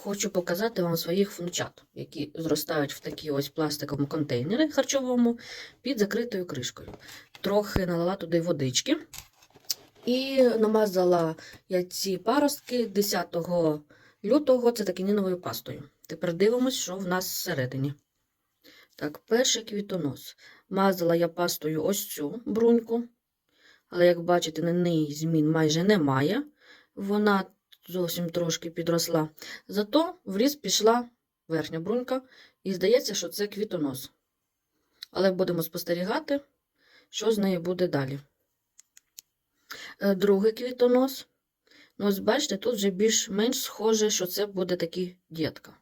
хочу показати вам своїх внучат, які зростають в такі ось пластиковому контейнері харчовому під закритою кришкою. Трохи налила туди водички і намазала я ці паростки 10 лютого цитокініновою пастою. Тепер дивимось, що в нас всередині. Так, перший квітонос. Мазала я пастою ось цю бруньку, але, як бачите, на неї змін майже немає. Вона зовсім трошки підросла. Зато в ліс пішла верхня брунька, і здається, що це квітонос. Але будемо спостерігати, що з нею буде далі. Е, Другий квітонос. Ну, ось бачите, тут вже більш-менш схоже, що це буде таки дітка.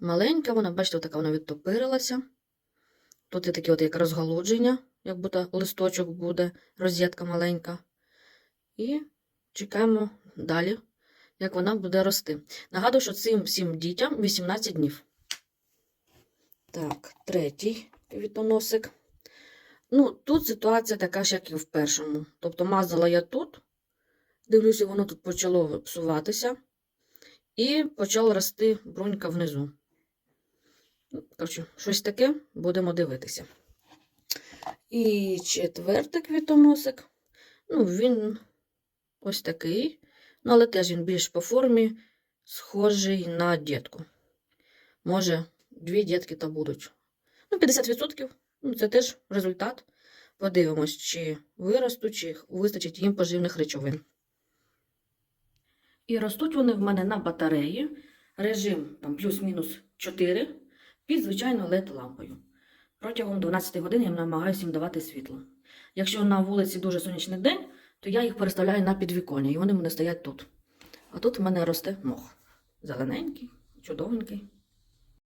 Маленька, вона, бачите, така вона відтопирилася. Тут є таке от як розголудження, як будто листочок буде, розетка маленька. І чекаємо далі, як вона буде рости. Нагадую, що цим всім дітям 18 днів. Так, третій квітоносик. Ну, тут ситуація така ж, як і в першому. Тобто мазала я тут, дивлюся, воно тут почало псуватися, і почала рости брунька внизу. Ну, Коротше, щось таке будемо дивитися. І четвертий квітоносик. Ну, він ось такий, ну, але теж він більш по формі схожий на дітку. Може, дві дітки то будуть. Ну, 50%. Ну, це теж результат. Подивимось, чи виростуть, чи вистачить їм поживних речовин. І ростуть вони в мене на батареї. Режим там плюс-мінус 4 під звичайною LED-лампою. Протягом 12 годин я намагаюся їм давати світло. Якщо на вулиці дуже сонячний день, то я їх переставляю на підвіконня, і вони мене стоять тут. А тут в мене росте мох. Зелененький, чудовенький.